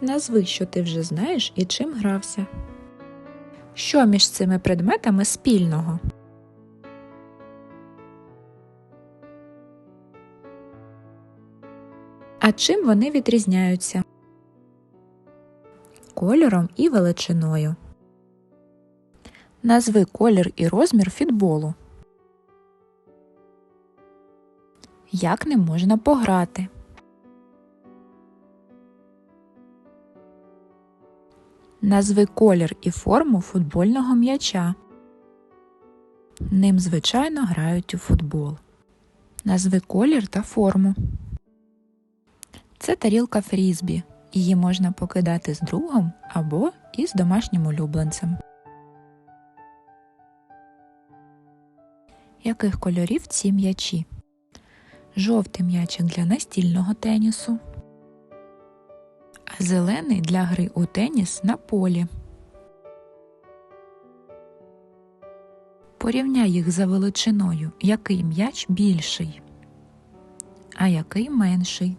Назви, що ти вже знаєш і чим грався. Що між цими предметами спільного? А чим вони відрізняються? Кольором і величиною. Назви колір і розмір фітболу. Як не можна пограти? Назви колір і форму футбольного м'яча. Ним звичайно грають у футбол. Назви колір та форму. Це тарілка фрізбі. Її можна покидати з другом або із домашнім улюбленцем. Яких кольорів ці м'ячі? Жовтий м'ячик для настільного тенісу, зелений для гри у теніс на полі. Порівняй їх за величиною, який м'яч більший, а який менший.